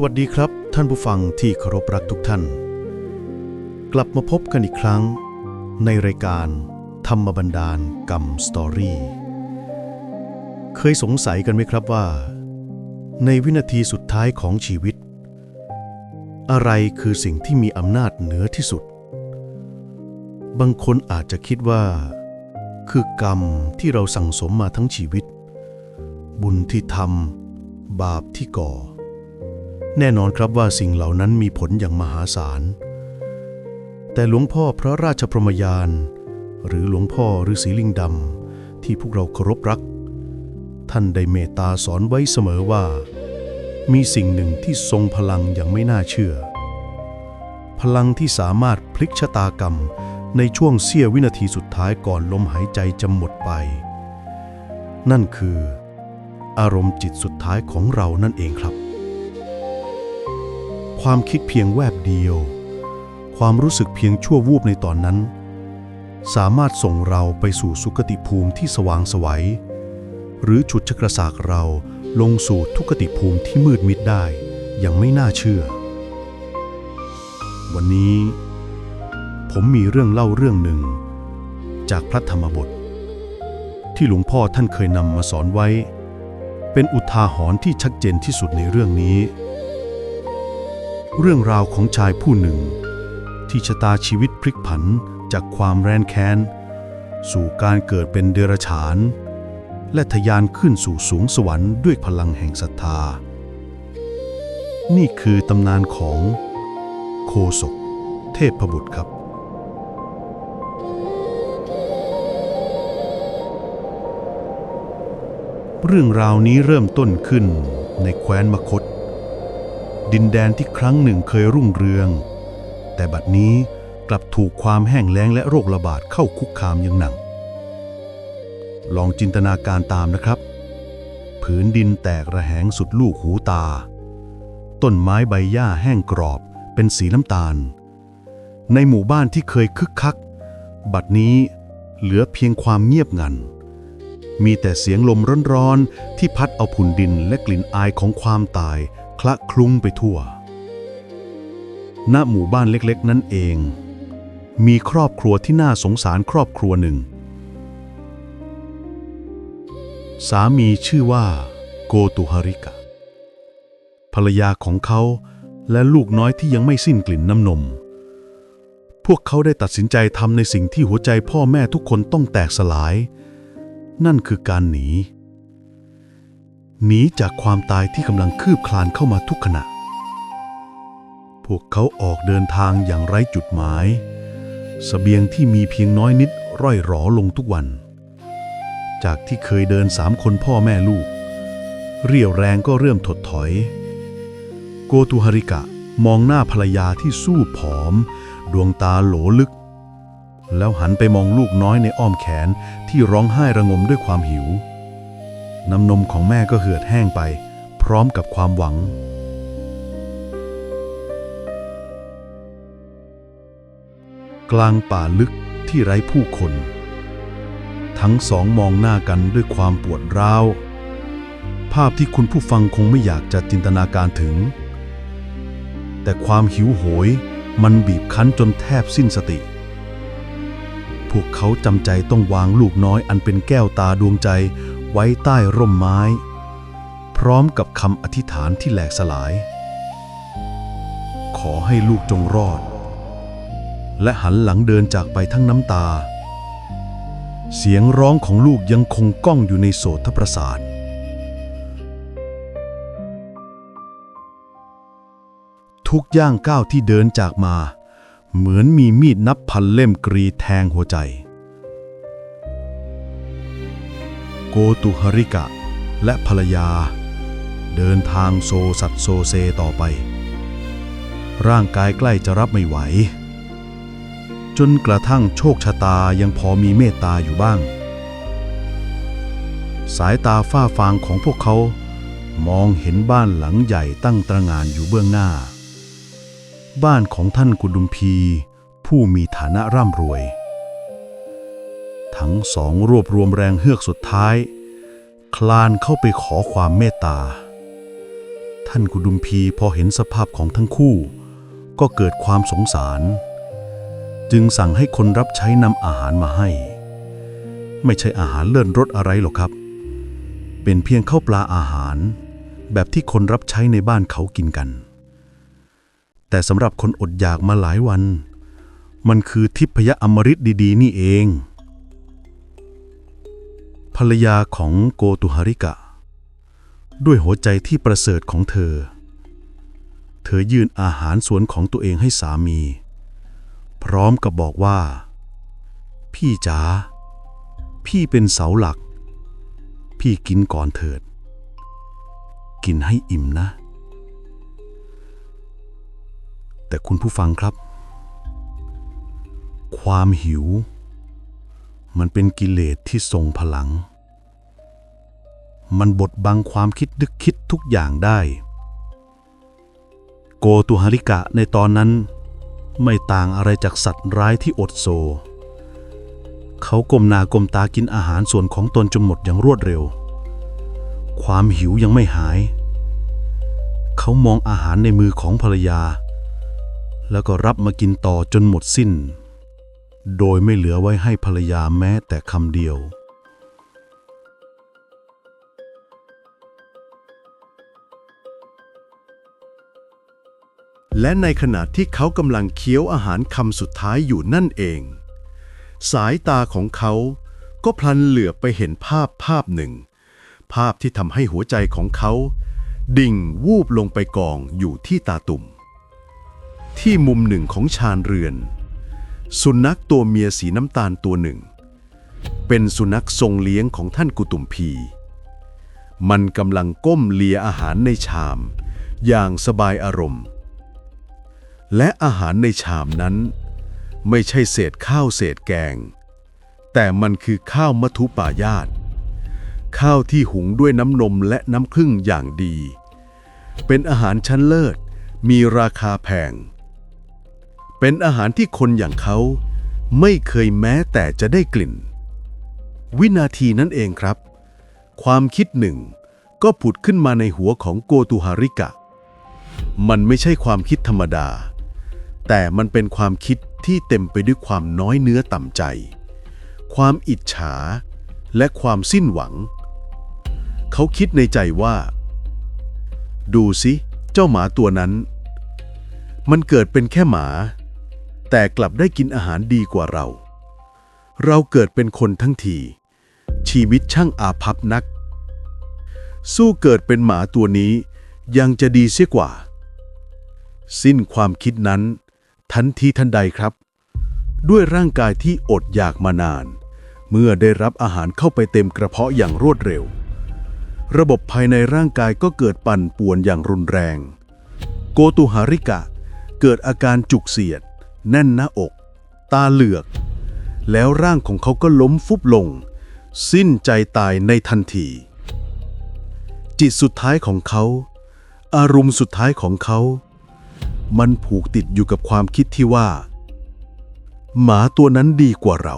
สวัสดีครับ ท่านผู้ฟังที่เคารพรักทุกท่าน กลับมาพบกันอีกครั้ง ในรายการธรรมบันดาลกรรมสตอรี่ เคยสงสัยกันไหมครับว่า ในวินาทีสุดท้ายของชีวิต อะไรคือสิ่งที่มีอำนาจเหนือที่สุด บางคนอาจจะคิดว่า คือกรรมที่เราสั่งสมมาทั้งชีวิต บุญที่ทำบาปที่ก่อ แน่นอนครับว่าสิ่งเหล่านั้นมีผลอย่างมหาศาล แต่หลวงพ่อพระราชพรหมยาน หรือหลวงพ่อฤาษีลิงดำที่พวกเราเคารพรัก ท่านได้เมตตาสอนไว้เสมอว่า มีสิ่งหนึ่งที่ทรงพลังอย่างไม่น่าเชื่อ พลังที่สามารถพลิกชะตากรรมในช่วงเสี้ยววินาทีสุดท้ายก่อนลมหายใจจะหมดไป นั่นคือ อารมณ์จิตสุดท้ายของเรานั่นเองครับ ความคิดเพียงแวบเดียว ความรู้สึกเพียงชั่ววูบในตอนนั้น สามารถส่งเราไปสู่สุคติภูมิที่สว่างไสวัย หรือฉุดชะกระสากเราลงสู่ทุกติภูมิที่มืดมิดได้อย่างไม่น่าเชื่อ วันนี้ ผมมีเรื่องเล่าเรื่องหนึ่ง จากพระธรรมบท ที่หลวงพ่อท่านเคยนำมาสอนไว้ เป็นอุทาหรณ์ที่ชัดเจนที่สุดในเรื่องนี้ เรื่องราวของชายผู้หนึ่ง ที่ชะตาชีวิตพลิกผันจากความแรนแค้น สู่การเกิดเป็นเดรัจฉาน และทะยานขึ้นสู่สูงสวรรค์ด้วยพลังแห่งศรัทธา นี่คือตำนานของโคศก เทพบุตรครับเรื่องราวนี้เริ่มต้นขึ้นในแคว้นมคต ดินแดนที่ครั้งหนึ่งเคยรุ่งเรือง แต่บัดนี้กลับถูกความแห้งแล้งและโรคระบาดเข้าคุกคามอย่างหนัก ลองจินตนาการตามนะครับ ผืนดินแตกระแหงสุดลูกหูตา ต้นไม้ใบหญ้าแห้งกรอบเป็นสีน้ำตาล ในหมู่บ้านที่เคยคึกคัก บัดนี้เหลือเพียงความเงียบงัน มีแต่เสียงลมร้อนๆที่พัดเอาผุนดินและกลิ่นอายของความตาย คละคลุ้งไปทั่ว ณ หมู่บ้านเล็กๆ นั่นเอง มีครอบครัวที่น่าสงสารครอบครัวหนึ่ง สามีชื่อว่า โกตุฮาริกะ ภรรยาของเขาและลูกน้อยที่ยังไม่สิ้นกลิ่นน้ำนม พวกเขาได้ตัดสินใจทำในสิ่งที่หัวใจพ่อแม่ทุกคนต้องแตกสลาย นั่นคือการหนี หนีจากความตายที่กำลังคืบคลานเข้ามาทุกขณะ พวกเขาออกเดินทางอย่างไร้จุดหมายสเสบียงที่มีเพียงน้อยนิดร่อยหรอลงทุกวัน จากที่เคยเดินสามคนพ่อแม่ลูก เรี่ยวแรงก็เริ่มถดถอย โกตุฮาริกะมองหน้าภรรยาที่สู้ผอม ดวงตาโหลลึก แล้วหันไปมองลูกน้อยในอ้อมแขนที่ร้องไห้ระงมด้วยความหิว น้ำนมของแม่ก็เหือดแห้งไป พร้อมกับความหวัง กลางป่าลึกที่ไร้ผู้คน ทั้งสองมองหน้ากันด้วยความปวดร้าว ภาพที่คุณผู้ฟังคงไม่อยากจะจินตนาการถึง แต่ความหิวโหยมันบีบคั้นจนแทบสิ้นสติ พวกเขาจำใจต้องวางลูกน้อยอันเป็นแก้วตาดวงใจ ไว้ใต้ร่มไม้ พร้อมกับคำอธิษฐานที่แหลกสลาย ขอให้ลูกจงรอด และหันหลังเดินจากไปทั้งน้ำตา เสียงร้องของลูกยังคงก้องอยู่ในโสตประสาททุกย่างก้าวที่เดินจากมา เหมือนมีมีดนับพันเล่มกรีแทงหัวใจ โกตุฮริกะ และภรรยา เดินทางโซสัตโซเซต่อไป ร่างกายใกล้จะรับไม่ไหว จนกระทั่งโชคชะตายังพอมีเมตตาอยู่บ้าง สายตาฝ้าฟางของพวกเขา มองเห็นบ้านหลังใหญ่ตั้งตระงานอยู่เบื้องหน้า บ้านของท่านกุดุมพี ผู้มีฐานะร่ำรวย ทั้งสองรวบรวมแรงเฮือกสุดท้าย คลานเข้าไปขอความเมตตา ท่านกุดุมพีพอเห็นสภาพของทั้งคู่ ก็เกิดความสงสาร จึงสั่งให้คนรับใช้นำอาหารมาให้ ไม่ใช่อาหารเลื่อนรสอะไรหรอกครับ เป็นเพียงข้าวปลาอาหาร แบบที่คนรับใช้ในบ้านเขากินกัน แต่สำหรับคนอดอยากมาหลายวันมันคือทิพยอมฤตดี ๆ นี่เอง ภรรยาของโกตุหาริกะ ด้วยหัวใจที่ประเสริฐของเธอ เธอยื่นอาหารสวนของตัวเองให้สามี พร้อมกับบอกว่า พี่จ๋าพี่เป็นเสาหลัก พี่กินก่อนเถิด กินให้อิ่มนะ แต่คุณผู้ฟังครับ ความหิว มันเป็นกิเลสที่ทรงพลัง มันบดบังความคิดนึกคิดทุกอย่างได้ โกตุหาริกะในตอนนั้น ไม่ต่างอะไรจากสัตว์ร้ายที่อดโซ เขาก้มหน้าก้มตากินอาหารส่วนของตนจนหมดอย่างรวดเร็ว ความหิวยังไม่หาย เขามองอาหารในมือของภรรยา แล้วก็รับมากินต่อจนหมดสิ้น โดยไม่เหลือไว้ให้ภรรยาแม้แต่คำเดียว และในขณะที่เขากำลังเคี้ยวอาหารคำสุดท้ายอยู่นั่นเอง สายตาของเขาก็พลันเหลือบไปเห็นภาพภาพหนึ่ง ภาพที่ทำให้หัวใจของเขา ดิ่งวูบลงไปกองอยู่ที่ตาตุ่ม ที่มุมหนึ่งของชานเรือน สุนัขตัวเมียสีน้ำตาลตัวหนึ่ง เป็นสุนัขทรงเลี้ยงของท่านกุตุมพี มันกำลังก้มเลียอาหารในชาม อย่างสบายอารมณ์ และอาหารในชามนั้น ไม่ใช่เศษข้าวเศษแกง แต่มันคือข้าวมัทุปายาตข้าวที่หุงด้วยน้ำนมและน้ำผึ้งอย่างดี เป็นอาหารชั้นเลิศ มีราคาแพง เป็นอาหารที่คนอย่างเขาไม่เคยแม้แต่จะได้กลิ่น วินาทีนั้นเองครับ ความคิดหนึ่งก็ผุดขึ้นมาในหัวของโกตุฮาริกะ มันไม่ใช่ความคิดธรรมดา แต่มันเป็นความคิดที่เต็มไปด้วยความน้อยเนื้อต่ำใจ ความอิจฉา และความสิ้นหวัง เขาคิดในใจว่า ดูสิเจ้าหมาตัวนั้น มันเกิดเป็นแค่หมา แต่กลับได้กินอาหารดีกว่าเรา เราเกิดเป็นคนทั้งที ชีวิตช่างอาภัพนัก สู้เกิดเป็นหมาตัวนี้ยังจะดีเสียกว่า สิ้นความคิดนั้น ทันทีทันใดครับ ด้วยร่างกายที่อดอยากมานาน เมื่อได้รับอาหารเข้าไปเต็มกระเพาะอย่างรวดเร็ว ระบบภายในร่างกายก็เกิดปั่นป่วนอย่างรุนแรง โกตุหาริกะ เกิดอาการจุกเสียด แน่นหน้าอก ตาเหลือก แล้วร่างของเขาก็ล้มฟุบลง สิ้นใจตายในทันที จิตสุดท้ายของเขา อารมณ์สุดท้ายของเขา มันผูกติดอยู่กับความคิดที่ว่า หมาตัวนั้นดีกว่าเรา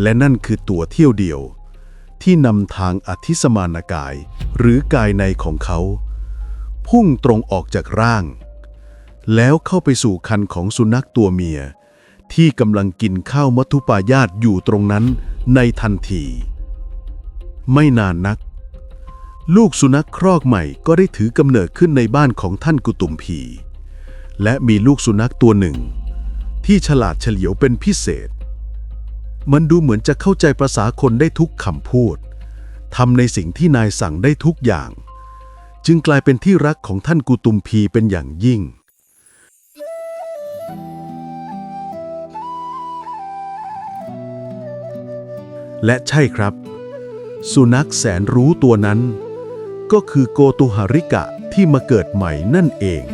และนั่นคือตัวเที่ยวเดียว ที่นำทางอธิสมานกายหรือกายในของเขา พุ่งตรงออกจากร่าง แล้วเข้าไปสู่คันของสุนัขตัวเมีย ที่กำลังกินข้าวมัทุปายาตอยู่ตรงนั้นในทันที ไม่นานนักลูกสุนัขครอกใหม่ก็ได้ถือกำเนิดขึ้นในบ้านของท่านกุตุมพี และมีลูกสุนัขตัวหนึ่ง ที่ฉลาดเฉลียวเป็นพิเศษ มันดูเหมือนจะเข้าใจภาษาคนได้ทุกคำพูดทำในสิ่งที่นายสั่งได้ทุกอย่าง จึงกลายเป็นที่รักของท่านกุตุมพีเป็นอย่างยิ่ง และใช่ครับ สุนัขแสนรู้ตัวนั้น ก็คือโกตุหาริกะที่มาเกิดใหม่นั่นเอง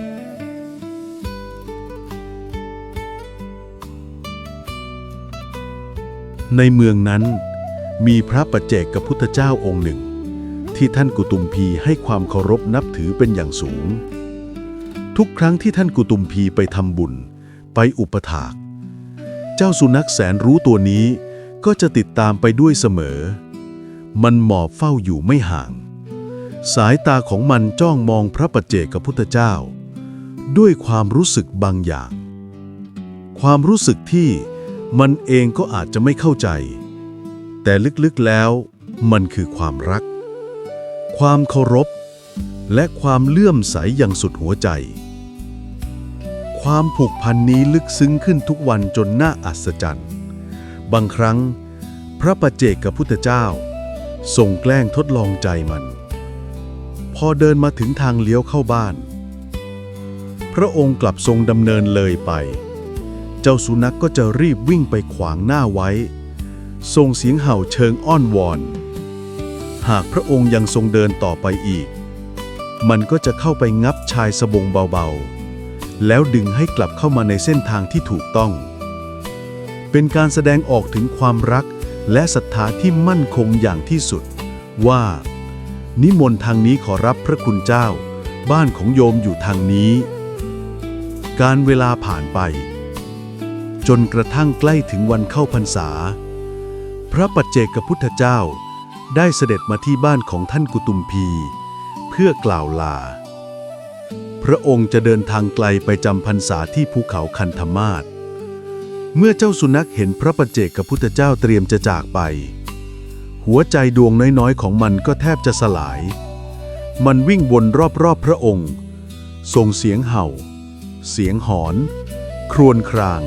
ในเมืองนั้น มีพระปัจเจกกับพุทธเจ้าองค์หนึ่ง ที่ท่านกุตุมพีให้ความเคารพนับถือเป็นอย่างสูง ทุกครั้งที่ท่านกุตุมพีไปทำบุญ ไปอุปถาก เจ้าสุนัขแสนรู้ตัวนี้ก็จะติดตามไปด้วยเสมอ มันหมอบเฝ้าอยู่ไม่ห่าง สายตาของมันจ้องมองพระปัจเจกพุทธเจ้า ด้วยความรู้สึกบางอย่าง ความรู้สึกที่ มันเองก็อาจจะไม่เข้าใจ แต่ลึกๆแล้ว มันคือความรัก ความเคารพ และความเลื่อมใสอย่างสุดหัวใจ ความผูกพันนี้ลึกซึ้งขึ้นทุกวันจนน่าอัศจรรย์ บางครั้ง พระปัจเจกพุทธเจ้าทรงแกล้งทดลองใจมัน พอเดินมาถึงทางเลี้ยวเข้าบ้าน พระองค์กลับทรงดำเนินเลยไป จ้าสุนัขกก็จะรีบวิ่งไปขวางหน้าไว้ส่งเสียงเห่าเชิงอ้อนวอน หากพระองค์ยังทรงเดินต่อไปอีก มันก็จะเข้าไปงับชายสบงเบาๆ แล้วดึงให้กลับเข้ามาในเส้นทางที่ถูกต้อง เป็นการแสดงออกถึงความรักและศรัทธาที่มั่นคงอย่างที่สุด ว่า นิมนต์ทางนี้ขอรับพระคุณเจ้า บ้านของโยมอยู่ทางนี้ การเวลาผ่านไป จนกระทั่งใกล้ถึงวันเข้าพรรษา พระปัจเจกพุทธเจ้าได้เสด็จมาที่บ้านของท่านกุตุมพี เพื่อกล่าวลา พระองค์จะเดินทางไกลไปจำพรรษาที่ภูเขาคันธมาศเมื่อเจ้าสุนัขเห็นพระปัจเจกพุทธเจ้าเตรียมจะจากไป หัวใจดวงน้อยๆของมันก็แทบจะสลาย มันวิ่งวนรอบๆพระองค์ ส่งเสียงเห่า เสียงหอน ครวญคราง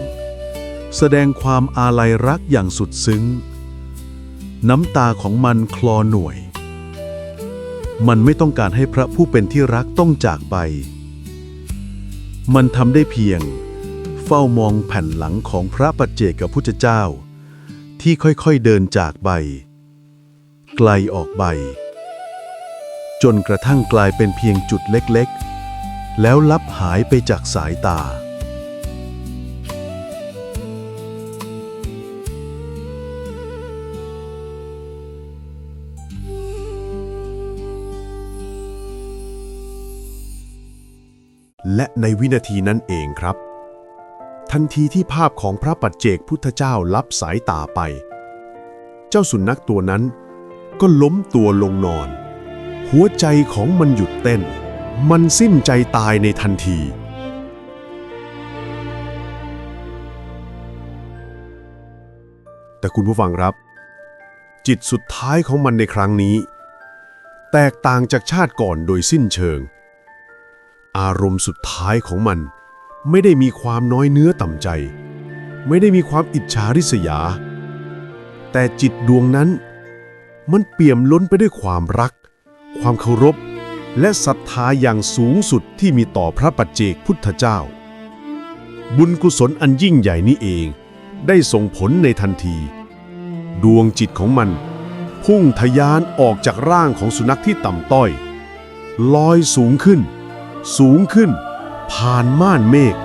แสดงความอาลัยรักอย่างสุดซึ้ง น้ำตาของมันคลอหน่วย มันไม่ต้องการให้พระผู้เป็นที่รักต้องจากไป มันทำได้เพียง เฝ้ามองแผ่นหลังของพระปัจเจกพุทธเจ้า ที่ค่อยๆเดินจากไป ไกลออกไป จนกระทั่งกลายเป็นเพียงจุดเล็กๆ แล้วลับหายไปจากสายตา และในวินาทีนั้นเองครับ ทันทีที่ภาพของพระปัจเจกพุทธเจ้าลับสายตาไป เจ้าสุนัขตัวนั้น ก็ล้มตัวลงนอน หัวใจของมันหยุดเต้น มันสิ้นใจตายในทันทีแต่คุณผู้ฟังครับ จิตสุดท้ายของมันในครั้งนี้ แตกต่างจากชาติก่อนโดยสิ้นเชิง อารมณ์สุดท้ายของมัน ไม่ได้มีความน้อยเนื้อต่ำใจ ไม่ได้มีความอิจฉาริษยา แต่จิตดวงนั้น มันเปี่ยมล้นไปด้วยความรัก ความเคารพ และศรัทธาอย่างสูงสุดที่มีต่อพระปัจเจกพุทธเจ้า บุญกุศลอันยิ่งใหญ่นี้เอง ได้ส่งผลในทันที ดวงจิตของมันพุ่งทะยานออกจากร่างของสุนัขที่ต่ำต้อย ลอยสูงขึ้น สูงขึ้น ผ่านม่านเมฆ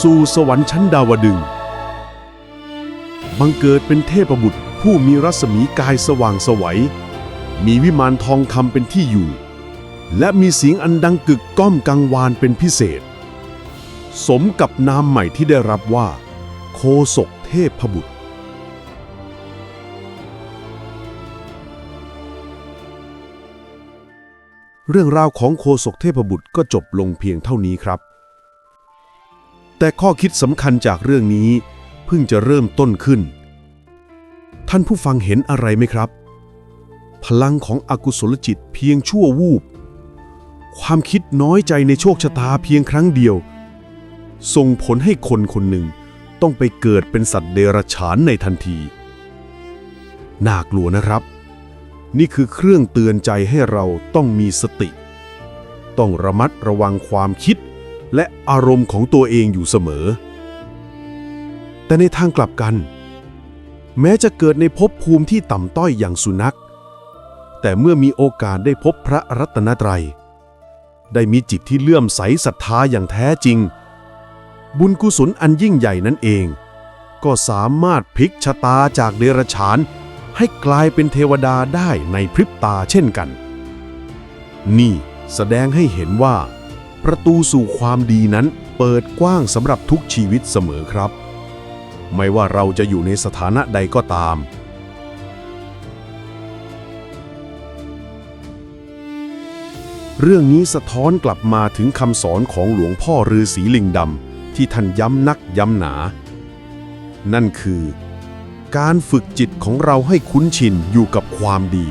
สู่สวรรค์ชั้นดาวดึง บังเกิดเป็นเทพบุตรผู้มีรัศมีกายสว่างสวัย มีวิมานทองคำเป็นที่อยู่ และมีเสียงอันดังกึกก้องกังวานเป็นพิเศษ สมกับนามใหม่ที่ได้รับว่า โคศกเทพบุตร เรื่องราวของโคศกเทพบุตรก็จบลงเพียงเท่านี้ครับ แต่ข้อคิดสำคัญจากเรื่องนี้เพิ่งจะเริ่มต้นขึ้น ท่านผู้ฟังเห็นอะไรไหมครับ พลังของอกุศลจิตเพียงชั่ววูบ ความคิดน้อยใจในโชคชะตาเพียงครั้งเดียว ส่งผลให้คนคนหนึ่งต้องไปเกิดเป็นสัตว์เดรัจฉานในทันที น่ากลัวนะครับ นี่คือเครื่องเตือนใจให้เราต้องมีสติ ต้องระมัดระวังความคิด และอารมณ์ของตัวเองอยู่เสมอ แต่ในทางกลับกัน แม้จะเกิดในภพภูมิที่ต่ำต้อยอย่างสุนัข แต่เมื่อมีโอกาสได้พบพระรัตนตรัย ได้มีจิตที่เลื่อมใสศรัทธาอย่างแท้จริง บุญกุศลอันยิ่งใหญ่นั่นเอง ก็สามารถพลิกชะตาจากเดรัจฉาน ให้กลายเป็นเทวดาได้ในพริบตาเช่นกัน นี่แสดงให้เห็นว่า ประตูสู่ความดีนั้นเปิดกว้างสำหรับทุกชีวิตเสมอครับ ไม่ว่าเราจะอยู่ในสถานะใดก็ตาม เรื่องนี้สะท้อนกลับมาถึงคำสอนของหลวงพ่อฤาษีลิงดำที่ท่านย้ำนักย้ำหนา นั่นคือ การฝึกจิตของเราให้คุ้นชินอยู่กับความดี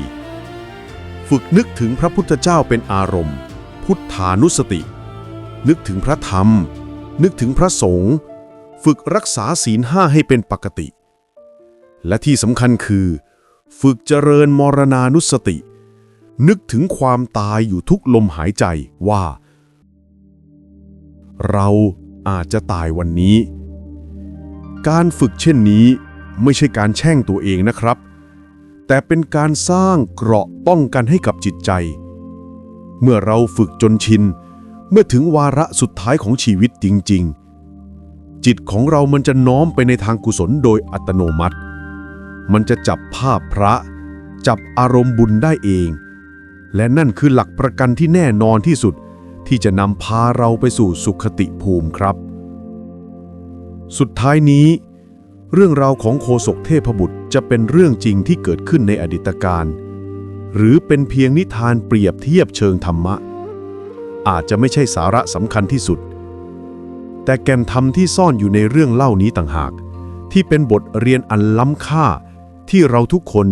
ฝึกนึกถึงพระพุทธเจ้าเป็นอารมณ์ พุทธานุสติ นึกถึงพระธรรม นึกถึงพระสงฆ์ฝึกรักษาศีลห้าให้เป็นปกติ และที่สำคัญคือ ฝึกเจริญมรณานุสติ นึกถึงความตายอยู่ทุกลมหายใจว่า เราอาจจะตายวันนี้ การฝึกเช่นนี้ ไม่ใช่การแช่งตัวเองนะครับ แต่เป็นการสร้างเกราะป้องกันให้กับจิตใจ เมื่อเราฝึกจนชิน เมื่อถึงวาระสุดท้ายของชีวิตจริง ๆ จิตของเรามันจะน้อมไปในทางกุศลโดยอัตโนมัติ มันจะจับภาพพระ จับอารมณ์บุญได้เอง และนั่นคือหลักประกันที่แน่นอนที่สุดที่จะนำพาเราไปสู่สุขติภูมิครับ สุดท้ายนี้ เรื่องราวของโคศกเทพบุตรจะเป็นเรื่องจริงที่เกิดขึ้นในอดีตการ หรือเป็นเพียงนิทานเปรียบเทียบเชิงธรรมะ อาจจะไม่ใช่สาระสำคัญที่สุด แต่แก่นธรรมที่ซ่อนอยู่ในเรื่องเล่านี้ต่างหาก ที่เป็นบทเรียนอันล้ำค่า ที่เราทุกคน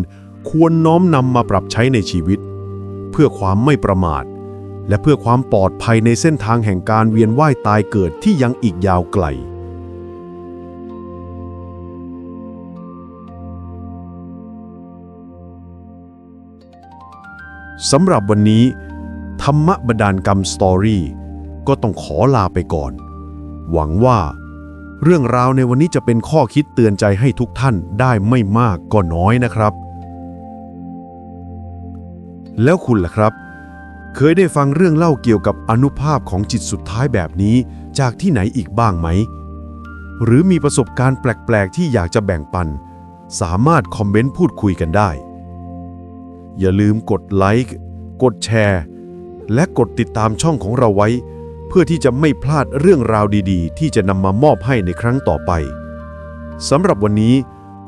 ควรน้อมนำมาปรับใช้ในชีวิต เพื่อความไม่ประมาท และเพื่อความปลอดภัยในเส้นทางแห่งการเวียนว่ายตายเกิดที่ยังอีกยาวไกล สำหรับวันนี้ ธรรมบดาลกรรมสตอรี่ก็ต้องขอลาไปก่อน หวังว่า เรื่องราวในวันนี้จะเป็นข้อคิดเตือนใจให้ทุกท่านได้ไม่มากก็น้อยนะครับ แล้วคุณล่ะครับ เคยได้ฟังเรื่องเล่าเกี่ยวกับอนุภาพของจิตสุดท้ายแบบนี้จากที่ไหนอีกบ้างไหม หรือมีประสบการณ์แปลก ๆ ที่อยากจะแบ่งปัน สามารถคอมเมนต์พูดคุยกันได้ อย่าลืมกดไลค์กดแชร์ และกดติดตามช่องของเราไว้ เพื่อที่จะไม่พลาดเรื่องราวดีๆ ที่จะนำมามอบให้ในครั้งต่อไปสำหรับวันนี้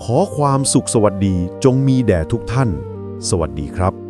ขอความสุขสวัสดีจงมีแด่ทุกท่าน สวัสดีครับ